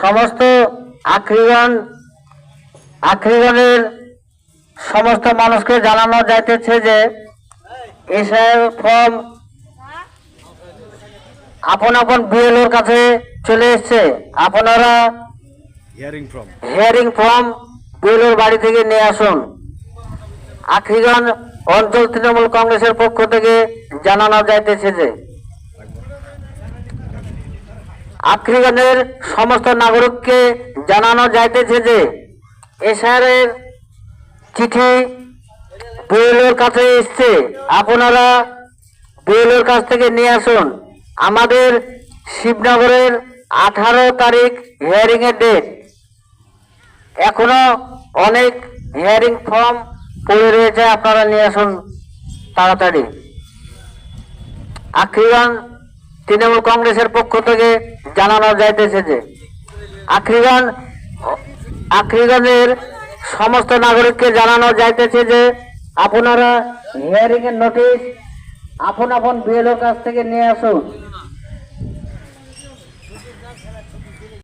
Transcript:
সমস্ত আক্রিগণ আক্রিগণের সমস্ত মানুষকে জানানো যাইতেছে যে এসআইয়ের ফর্ম আপন আপন বিএলওর কাছে চলে এসছে। আপনারা হিয়ারিং ফ্রম হিয়ারিং ফর্ম বিএলওর বাড়ি থেকে নিয়ে আসুন। আখিগঞ্জ অঞ্চল তৃণমূল কংগ্রেসের পক্ষ থেকে জানানো যাইতেছে যে আখিগঞ্জের সমস্ত নাগরিককে জানানো যাইতেছে যে এসআরের চিঠি বিএলওর কাছে এসছে। আপনারা বিএলওর কাছ থেকে নিয়ে আসুন। আমাদের শিবনগরের আঠারো তারিখ হিয়ারিং এর ডেট এখনও অনেক হিয়ারিং ফর্ম পড়ে রয়েছে, আপনারা নিয়ে আসুন তাড়াতাড়ি। আখরিগান তৃণমূল কংগ্রেসের পক্ষ থেকে জানানো যাইতেছে যে আখরিগঞ্জ, আখরিগঞ্জের সমস্ত নাগরিককে জানানো যাইতেছে যে আপনারা হিয়ারিং এর নোটিশ আপন আপন বিএলও কাছ থেকে নিয়ে আসুন।